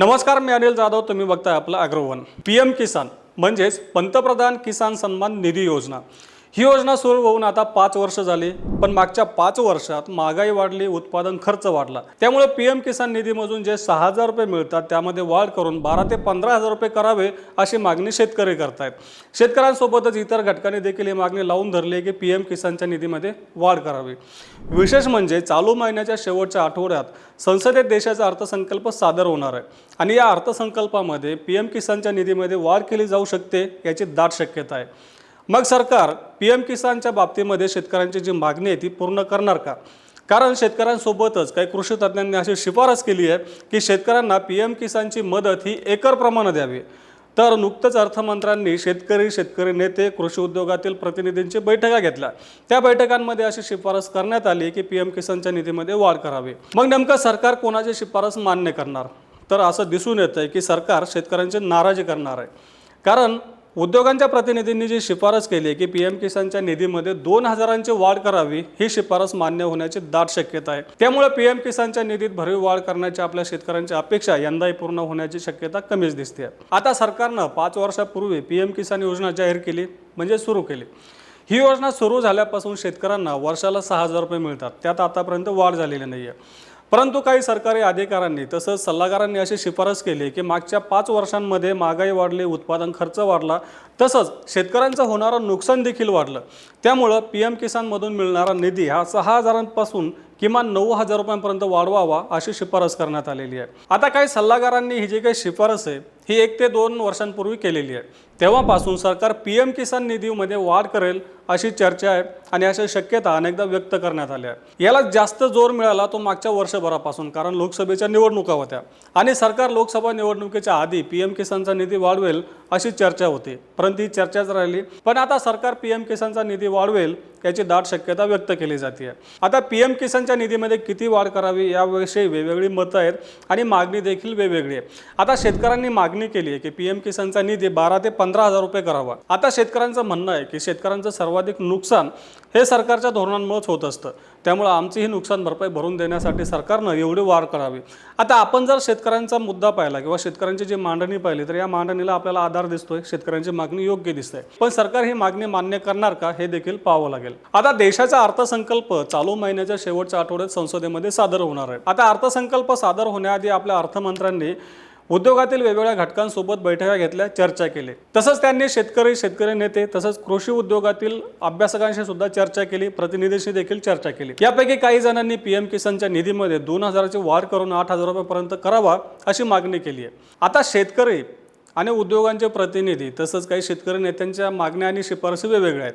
नमस्कार मी अनिल जाधव. तुम्ही बघताय आपलं अग्रोवन. पी एम किसान म्हणजेच पंतप्रधान किसान सन्मान निधी योजना. ही योजना सुरू होऊन आता पाच वर्ष झाली पण मागच्या पाच वर्षात महागाई वाढली उत्पादन खर्च वाढला. त्यामुळे पी एम किसान निधीमधून जे सहा हजार रुपये मिळतात त्यामध्ये वाढ करून बारा ते पंधरा हजार रुपये करावे अशी मागणी शेतकरी करतायत. शेतकऱ्यांसोबतच इतर घटकांनी देखील ही मागणी लावून धरली आहे की पी एम किसानच्या निधीमध्ये वाढ करावी. विशेष म्हणजे चालू महिन्याच्या शेवटच्या आठवड्यात संसदेत देशाचा अर्थसंकल्प सादर होणार आहे आणि या अर्थसंकल्पामध्ये पी एम किसानच्या निधीमध्ये वाढ केली जाऊ शकते याची दाट शक्यता आहे. मग सरकार पी एम किसानच्या बाबतीमध्ये शेतकऱ्यांची जी मागणी आहे ती पूर्ण करणार का? कारण शेतकऱ्यांसोबतच काही कृषी तज्ज्ञांनी अशी शिफारस केली आहे की शेतकऱ्यांना पी एम किसानची मदत ही एकर प्रमाणे द्यावी. तर नुकतंच अर्थमंत्र्यांनी शेतकरी शेतकरी नेते कृषी उद्योगातील प्रतिनिधींची बैठका घेतल्या. त्या बैठकांमध्ये अशी शिफारस करण्यात आली की पी एम किसानच्या निधीमध्ये वाढ करावी. मग नेमकं सरकार कोणाची शिफारस मान्य करणार? तर असं दिसून येतं आहे की सरकार शेतकऱ्यांची नाराजी करणार आहे. कारण उद्योगांच्या प्रतिनिधींनी जी शिफारस केली आहे की पी एम किसानच्या निधीमध्ये दोन हजारांची वाढ करावी ही शिफारस मान्य होण्याची दाट शक्यता आहे. त्यामुळे पी एम किसानच्या निधीत भरीव वाढ करण्याची आपल्या शेतकऱ्यांची अपेक्षा यंदाही पूर्ण होण्याची शक्यता कमीच दिसते आता सरकारनं पाच वर्षापूर्वी पी एम किसान योजना जाहीर केली म्हणजे सुरू केली. ही योजना सुरू झाल्यापासून शेतकऱ्यांना वर्षाला सहा हजार रुपये मिळतात. त्यात आतापर्यंत वाढ झालेली नाही आहे परंतु काही सरकारी अधिकाऱ्यांनी तसंच सल्लागारांनी अशी शिफारस केली की मागच्या पाच वर्षांमध्ये महागाई वाढली उत्पादन खर्च वाढला तसंच शेतकऱ्यांचं होणारं नुकसान देखील वाढलं. त्यामुळं पी एम किसानमधून मिळणारा निधी हा सहा हजारांपासून किमान नऊ हजार रुपयांपर्यंत वाढवावा अशी शिफारस करण्यात आलेली आहे. आता काही सल्लागारांनी ही जी काही शिफारस आहे ही एक ते दोन वर्षांपूर्वी केलेली आहे. तेव्हापासून सरकार पी एम किसान निधीमध्ये वाढ करेल अशी चर्चा आहे आणि अशा शक्यता अनेकदा व्यक्त करण्यात आल्या आहे याला जास्त जोर मिळाला तो मागच्या वर्षभरापासून कारण लोकसभेच्या निवडणुका होत्या आणि सरकार लोकसभा निवडणुकीच्या आधी पी एम किसानचा निधी वाढवेल अशी चर्चा होती. परंतु ही चर्चाच राहिली. पण आता सरकार पी एम किसानचा निधी वाढवेल याची दाट शक्यता व्यक्त केली जाते. आता पी एम किसानच्या निधीमध्ये किती वाढ करावी याविषयी वेगवेगळी मतं आहेत आणि मागणी देखील वेगवेगळी आहे. आता शेतकऱ्यांनी मागणी केली आहे की पी एम किसानचा निधी बारा ते पंधरा हजार रुपये करावा. आता शेतकऱ्यांचं म्हणणं आहे की शेतकऱ्यांचं सर्वाधिक नुकसान हे सरकारच्या धोरणांमुळेच होत असतं. त्यामुळं आमची ही नुकसान भरपाई भरून देण्यासाठी सरकारनं एवढी वाढ करावी. आता आपण जर शेतकऱ्यांचा मुद्दा पाहिला किंवा शेतकऱ्यांची जी मांडणी पाहिली तर या मांडणीला आपल्याला आधार दिसतोय शेतकऱ्यांची मागणी योग्य दिसते पण सरकार ही मागणी मान्य करणार का हे देखील पाहावं लागेल. आता देशाचा अर्थसंकल्प चालू महिन्याच्या शेवटच्या आठवड्यात संसदेमध्ये सादर होणार आहे आता अर्थसंकल्प सादर होण्याआधी आपल्या अर्थमंत्र्यांनी उद्योगातील वेगवेगळ्या घटकांसोबत बैठका घेतल्या चर्चा केली. तसंच त्यांनी शेतकरी शेतकरी नेते तसंच कृषी उद्योगातील अभ्यासकांशी सुद्धा चर्चा केली प्रतिनिधींशी देखील चर्चा केली. यापैकी काही जणांनी पी एम किसानच्या निधीमध्ये दोन हजाराची वाढ करून आठ हजार रुपयापर्यंत करावा अशी मागणी केली आहे. आता शेतकरी आणि उद्योगांचे प्रतिनिधी तसंच काही शेतकरी नेत्यांच्या मागण्या आणि शिफारसी वेगवेगळ्या आहेत.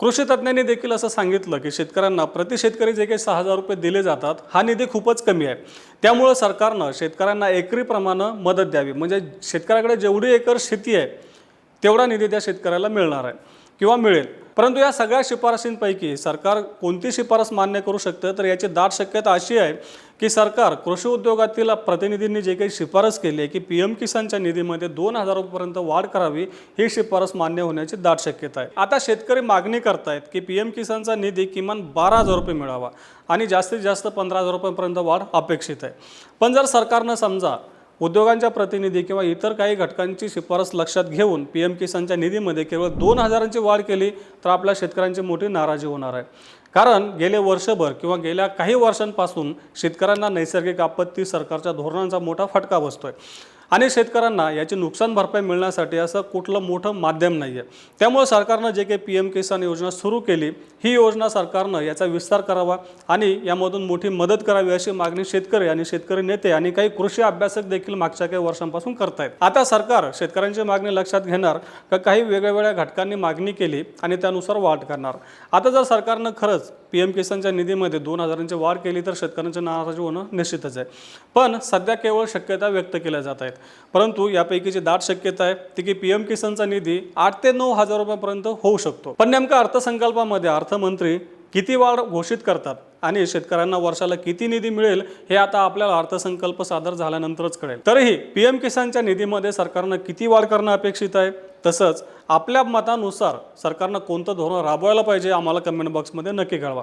कृषी तज्ज्ञांनी देखील असं सांगितलं की शेतकऱ्यांना प्रति शेतकरी जे काही सहा हजार रुपये दिले जातात हा निधी खूपच कमी आहे. त्यामुळं सरकारनं शेतकऱ्यांना एकरीप्रमाणे मदत द्यावी. म्हणजे शेतकऱ्याकडे जेवढी एकर शेती आहे तेवढा निधी त्या शेतकऱ्याला मिळणार आहे किंवा मिळेल. परंतु या सगळ्या शिफारशींपैकी सरकार कोणती शिफारस मान्य करू शकतं? तर याची दाट शक्यता अशी आहे की सरकार कृषी उद्योगातील प्रतिनिधींनी जे काही शिफारस केली आहे की पी एम किसानच्या निधीमध्ये दोन हजार रुपयेपर्यंत वाढ करावी ही शिफारस मान्य होण्याची दाट शक्यता आहे. आता शेतकरी मागणी करतायत की पी एम किसानचा निधी किमान बारा हजार रुपये मिळावा आणि जास्तीत जास्त पंधरा हजार रुपयांपर्यंत वाढ अपेक्षित आहे. पण जर सरकारनं समजा उद्योगांच्या प्रतिनिधी किंवा इतर काही घटकांची शिफारस लक्षात घेऊन पी एम किसानच्या निधीमध्ये केवळ दोन हजारांची वाढ केली तर आपल्या शेतकऱ्यांची मोठी नाराजी होणार आहे. कारण गेले वर्षभर किंवा गेल्या काही वर्षांपासून शेतकऱ्यांना नैसर्गिक आपत्ती सरकारच्या धोरणांचा मोठा फटका बसतोय. आणि शेतकऱ्यांना याची नुकसान भरपाई मिळण्यासाठी असं कुठलं मोठं माध्यम नाही आहे त्यामुळे सरकारनं जे काही पी एम किसान योजना सुरू केली ही योजना सरकारनं याचा विस्तार करावा आणि यामधून मोठी मदत करावी अशी मागणी शेतकरी आणि शेतकरी नेते आणि काही कृषी अभ्यासक देखील मागच्या काही वर्षांपासून करतायत. आता सरकार शेतकऱ्यांची मागणी लक्षात घेणार का काही वेगळ्या वेगळ्या घटकांनी मागणी केली आणि त्यानुसार वाढ करणार? आता जर सरकारनं खरंच पी एम किसानच्या निधीमध्ये दोन हजारांची वाढ केली तर शेतकऱ्यांचे नाराजी होणं निश्चितच आहे. पण सध्या केवळ शक्यता व्यक्त केल्या जात आहेत. परंतु यापैकीची दाट शक्यता आहे ती की पी एम किसानचा निधी आठ ते नऊ हजार रुपयापर्यंत होऊ शकतो. पण नेमका अर्थसंकल्पामध्ये अर्थमंत्री किती वाढ घोषित करतात आणि शेतकऱ्यांना वर्षाला किती निधी मिळेल हे आता आपल्याला अर्थसंकल्प सादर झाल्यानंतरच कळेल. तरीही पी एम किसानच्या निधीमध्ये सरकारनं किती वाढ करणं अपेक्षित आहे? तसंच आपल्या मतानुसार सरकारनं कोणतं धोरण राबवायला पाहिजे आम्हाला कमेंट बॉक्समध्ये नक्की कळवा.